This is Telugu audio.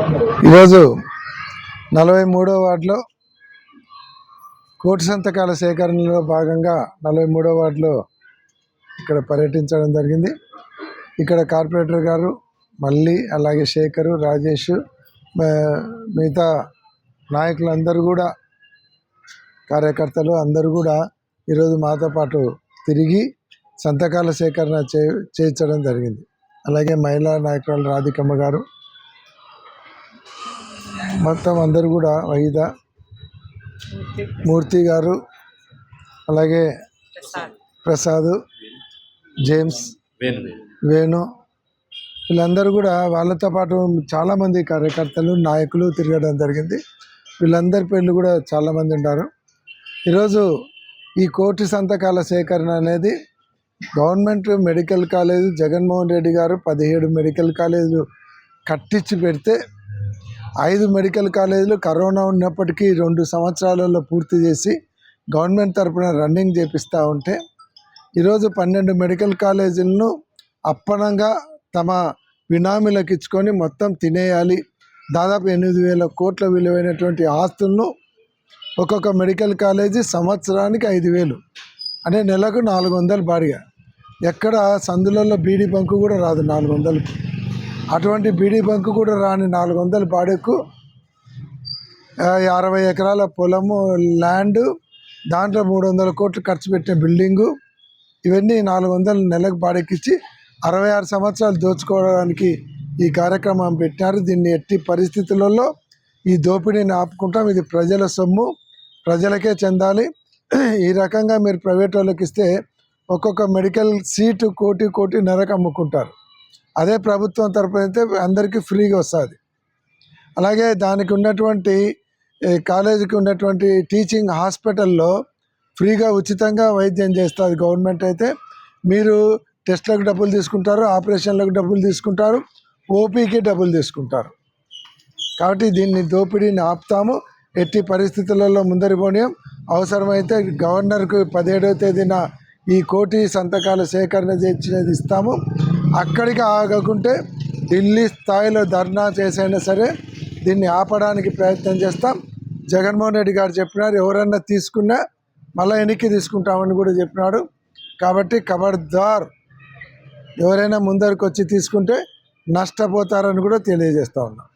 ఈరోజు నలభై మూడో వార్డులో కోటి సంతకాల సేకరణలో భాగంగా నలభై మూడో వార్డులో ఇక్కడ పర్యటించడం జరిగింది. ఇక్కడ కార్పొరేటర్ గారు మళ్ళీ అలాగే శేఖరు రాజేష్ మిగతా నాయకులందరూ కూడా కార్యకర్తలు అందరూ కూడా ఈరోజు మాతో పాటు తిరిగి సంతకాల సేకరణ చే చేయించడం జరిగింది. అలాగే మహిళా నాయకురాలు రాధికమ్మ గారు మొత్తం అందరూ కూడా వైద మూర్తి గారు అలాగే ప్రసాద్ జేమ్స్ వేణు వేణు వీళ్ళందరూ కూడా వాళ్ళతో పాటు చాలామంది కార్యకర్తలు నాయకులు తిరగడం జరిగింది. వీళ్ళందరి పేర్లు కూడా చాలామంది ఉన్నారు. ఈరోజు ఈ కోటి సంతకాల సేకరణ అనేది government medical college Jaganmohan Reddy గారు పదిహేడు మెడికల్ కాలేజీలు కట్టించి పెడితే ఐదు మెడికల్ కాలేజీలు కరోనా ఉన్నప్పటికీ రెండు సంవత్సరాలలో పూర్తి చేసి గవర్నమెంట్ తరపున రన్నింగ్ చేపిస్తూ ఉంటే ఈరోజు పన్నెండు మెడికల్ కాలేజీలను అప్పనంగా తమ బినామీలకు ఇచ్చుకొని మొత్తం తినేయాలి. దాదాపు ఎనిమిది వేల కోట్ల విలువైనటువంటి ఆస్తులను ఒక్కొక్క మెడికల్ కాలేజీ సంవత్సరానికి ఐదు వేలు అంటే నెలకు నాలుగు వందలు బాడిగా. ఎక్కడ సందులలో బీడీ బంకు కూడా రాదు నాలుగు వందలకి. అటువంటి బీడీ బంకు కూడా రాని నాలుగు వందల బాడెక్కు అరవై ఎకరాల పొలము ల్యాండ్ దాంట్లో మూడు వందల కోట్లు ఖర్చు పెట్టిన బిల్డింగు ఇవన్నీ నాలుగు వందలు నెలకు బాడెక్కిచ్చి అరవై ఆరు సంవత్సరాలు దోచుకోవడానికి ఈ కార్యక్రమం పెట్టారు. దీన్ని ఎట్టి పరిస్థితులలో ఈ దోపిడీని ఆపుకుంటాం. ఇది ప్రజల సొమ్ము ప్రజలకే చెందాలి. ఈ రకంగా మీరు ప్రైవేట్ వాళ్ళకి ఇస్తే ఒక్కొక్క మెడికల్ సీటు కోటి కోటి నరకు అమ్ముకుంటారు అదే ప్రభుత్వం తరపున అయితే అందరికీ ఫ్రీగా వస్తుంది. అలాగే దానికి ఉన్నటువంటి కాలేజీకి ఉన్నటువంటి టీచింగ్ హాస్పిటల్లో ఫ్రీగా ఉచితంగా వైద్యం చేస్తుంది గవర్నమెంట్ అయితే. మీరు టెస్ట్లకు డబ్బులు తీసుకుంటారు ఆపరేషన్లకు డబ్బులు తీసుకుంటారు ఓపీకి డబ్బులు తీసుకుంటారు. కాబట్టి దీన్ని దోపిడీని ఆపుతాము. ఎట్టి పరిస్థితులలో ముందరి పోనీయం అవసరమైతే గవర్నర్కు పదిహేడవ తేదీన ఈ కోటి సంతకాల సేకరణ చేసినది ఇస్తాము. అక్కడికి ఆగకుంటే ఢిల్లీ స్థాయిలో ధర్నా చేసైనా సరే దీన్ని ఆపడానికి ప్రయత్నం చేస్తాం. జగన్మోహన్ రెడ్డి గారు చెప్పినారు ఎవరన్నా తీసుకున్నా మళ్ళీ వెనక్కి తీసుకుంటామని కూడా చెప్పినాడు. కాబట్టి ఖబర్దార్ ఎవరైనా ముందరికి వచ్చి తీసుకుంటే నష్టపోతారని కూడా తెలియజేస్తా ఉన్నాం.